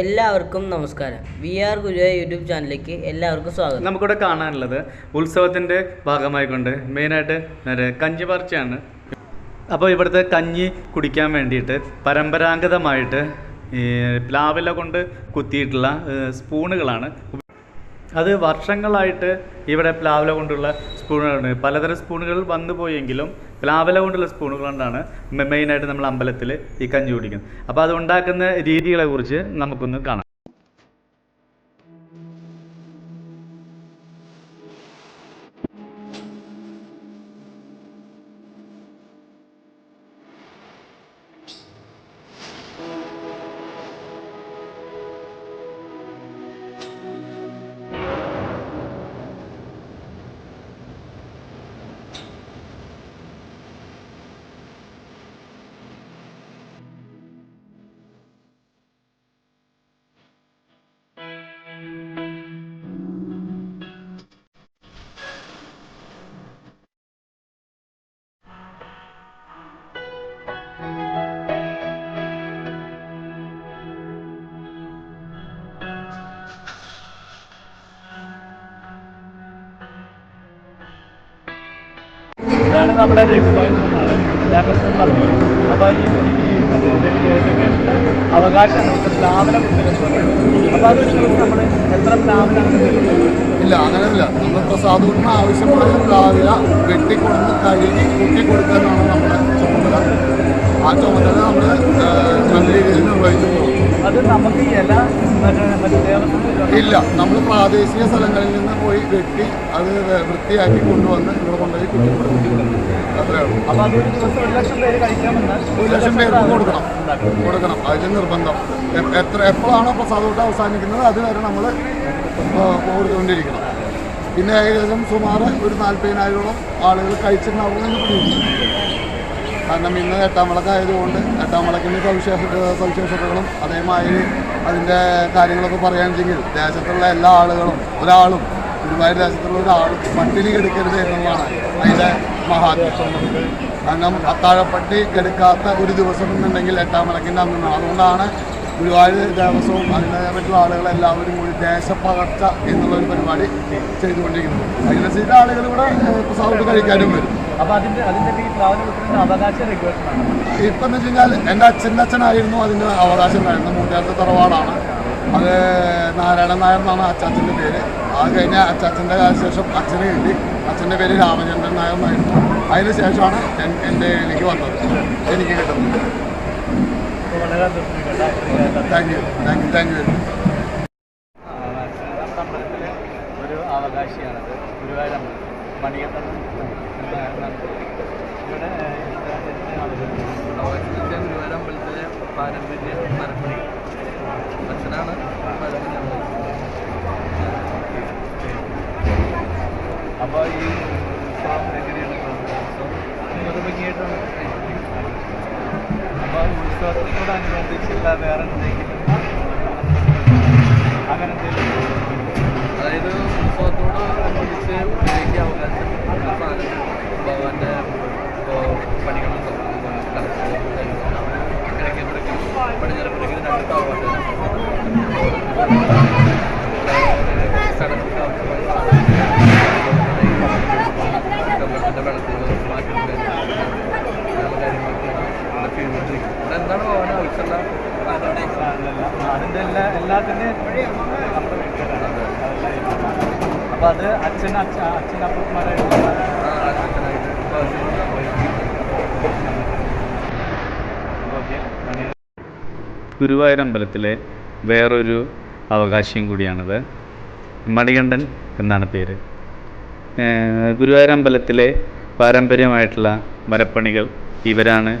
എല്ലാവർക്കും നമസ്കാരം. V R ഗുരുവ YouTube ചാനലിലേക്ക് എല്ലാവർക്കും സ്വാഗതം. നമുക്കിവിടെ കാണാനുള്ളത് ഉത്സവത്തിന്റെ ഭാഗമായിക്കൊണ്ട് മെയിനായിട്ട് ഒരു കഞ്ഞി പറിച്ചാണ് അപ്പോൾ ഇവിടുത്തെ കഞ്ഞി കുടിക്കാൻ വേണ്ടിയിട്ട് പരമ്പരാഗതമായിട്ട് ഈ പ്ലാവില കൊണ്ട് കുത്തിയിട്ടുള്ള സ്പൂണുകളാണ് അത് വർഷങ്ങളായിട്ട് ഇവിടെ പ്ലാവില കൊണ്ടുള്ള സ്പൂണുകളുണ്ട് പലതരം സ്പൂണുകൾ വന്നു പോയെങ്കിലും പ്ലാവില കൊണ്ടുള്ള സ്പൂണുകൾ കൊണ്ടാണ് മെയിനായിട്ട് നമ്മൾ അമ്പലത്തിൽ ഈ കഞ്ഞി കുടിക്കുന്നത്. അപ്പോൾ അത് ഉണ്ടാക്കുന്ന രീതികളെക്കുറിച്ച് നമുക്കൊന്ന് കാണാം. ഇതാണ് നമ്മുടെ അവകാശം ഇല്ല അങ്ങനെയല്ല നമ്മൾ സാധുവിന് ആവശ്യമുള്ള പ്ലാവില വെട്ടിക്കൊടുത്ത് കഴുകി കുട്ടി കൊടുക്കാനാണ് നമ്മുടെ ചുമതല. ആ ചുമതല നമ്മൾ നല്ല രീതിയിൽ നിർവഹിച്ചു പോകും ഇല്ല നമ്മൾ പ്രാദേശിക സ്ഥലങ്ങളിൽ നിന്ന് പോയി വെട്ടി അത് വൃത്തിയാക്കി കൊണ്ടുവന്ന് ഇവിടെ കൊണ്ടുപോയി കൊടുക്കും അത്രേ ഉള്ളൂ. ഒരു ലക്ഷം പേർക്ക് കൊടുക്കണം. കൊടുക്കണം. അതിന് നിർബന്ധം. എത്ര എപ്പോഴാണോ പ്രസാദോട്ട് അവസാനിക്കുന്നത് അതുവരെ നമ്മൾ കൊടുത്തുകൊണ്ടിരിക്കണം പിന്നെ ഏകദേശം സുമാറ് ഒരു നാൽപ്പതിനായിരോളം ആളുകൾ കഴിച്ചിട്ടുണ്ടാവുമെന്ന് പ്രതീക്ഷിക്കുന്നു. കാരണം ഇന്ന് എട്ടാം വിളക്കായതുകൊണ്ട് എട്ടാം വിളക്കിന്റെ സവിശേഷ സവിശേഷതകളും അതേമാതിരി അതിന്റെ കാര്യങ്ങളൊക്കെ പറയുകയാണെങ്കിൽ ദേശത്തുള്ള എല്ലാ ആളുകളും ഒരാളും ഗുരുവായൂർ ദേശത്തുള്ള ഒരാളും പട്ടിണി കെടുക്കരുത് എന്നുള്ളതാണ് അതിന്റെ മഹാത്മ്യം കാരണം അത്താഴപ്പട്ടി കെടുക്കാത്ത ഒരു ദിവസം എന്നുണ്ടെങ്കിൽ എട്ടാം വിളക്കിന്റെ അന്നാണ് അതുകൊണ്ടാണ് ഗുരുവായൂർ ദേവസ്വവും അതിനെ മറ്റുള്ള ആളുകളെല്ലാവരും കൂടി ദേശപ്പകർച്ച എന്നുള്ളൊരു പരിപാടി ചെയ്തുകൊണ്ടിരിക്കുന്നത് ചില ആളുകൾ ഇവിടെ പ്രസാദം കഴിക്കാനും വരും. അതിന്റെ അതിന്റെ ഇപ്പം എന്ന് വെച്ച് കഴിഞ്ഞാൽ എന്റെ അച്ഛന്റെ അച്ഛനായിരുന്നു അതിന് അവകാശം ഉണ്ടായിരുന്നത് മൂന്നാമത്തെ തറവാടാണ്. അത് നാരായണൻ നായർ എന്നാണ് അച്ചാച്ചന്റെ പേര്. അത് കഴിഞ്ഞ അച്ചാച്ചന്റെ ശേഷം അച്ഛന് കിട്ടി അച്ഛന്റെ പേര് രാമചന്ദ്രൻ നായർ എന്നായിരുന്നു അതിന് ശേഷമാണ് എന്റെ എനിക്ക് വന്നത്. എനിക്ക് കിട്ടുന്നത്. Thank you thank you thank you very much ഒരു അവകാശിയാണത്. ഗുരുവായൂർ അമ്പലം എന്ന- ഇവിടെ ഗുരുവായൂർ അമ്പലത്തിലെ പാരമ്പര്യ മരപ്പണി. അച്ഛനാണ് അപ്പോൾ ഈ ഉത്സവം എങ്ങനെയാണ് ഉത്സവം સો સત્તોડા નિગમથી છેલ્લા બે આરંભ થઈ അതിന്റെ എല്ലാ എല്ലാത്തിന്റെയും അപ്പോൾ അത് അച്ഛൻ അച്ഛൻ അച്ഛൻ അപ്പന്മാരായിട്ടുള്ള ഗുരുവായൂർ അമ്പലത്തിലെ വേറൊരു അവകാശിയും കൂടിയാണത്. മണികണ്ഠൻ എന്നാണ് പേര്. ഗുരുവായൂർ അമ്പലത്തിലെ പാരമ്പര്യമായിട്ടുള്ള മരപ്പണികൾ ഇവരാണ്.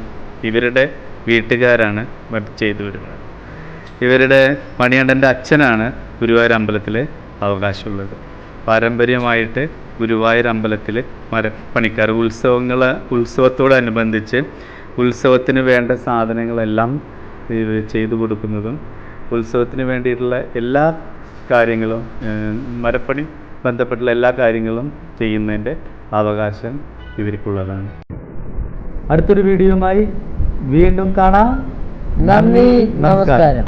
ഇവരുടെ വീട്ടുകാരാണ് ചെയ്തു വരുന്നത്. ഇവരുടെ മണികണ്ഠന്റെ അച്ഛനാണ് ഗുരുവായൂർ അമ്പലത്തിൽ അവകാശമുള്ളത്. പാരമ്പര്യമായിട്ട് ഗുരുവായൂർ അമ്പലത്തിൽ മരപ്പണിക്കാർ ഉത്സവങ്ങൾ ഉത്സവത്തോടനുബന്ധിച്ച് ഉത്സവത്തിന് വേണ്ട സാധനങ്ങളെല്ലാം ചെയ്തു കൊടുക്കുന്നതും ഉത്സവത്തിന് വേണ്ടിയിട്ടുള്ള എല്ലാ കാര്യങ്ങളും മരപ്പണി ബന്ധപ്പെട്ടുള്ള എല്ലാ കാര്യങ്ങളും ചെയ്യുന്നതിന്റെ അവകാശം ഇവർക്കുള്ളതാണ്. അടുത്തൊരു വീഡിയോയുമായി വീണ്ടും കാണാം. നന്ദി നമസ്കാരം.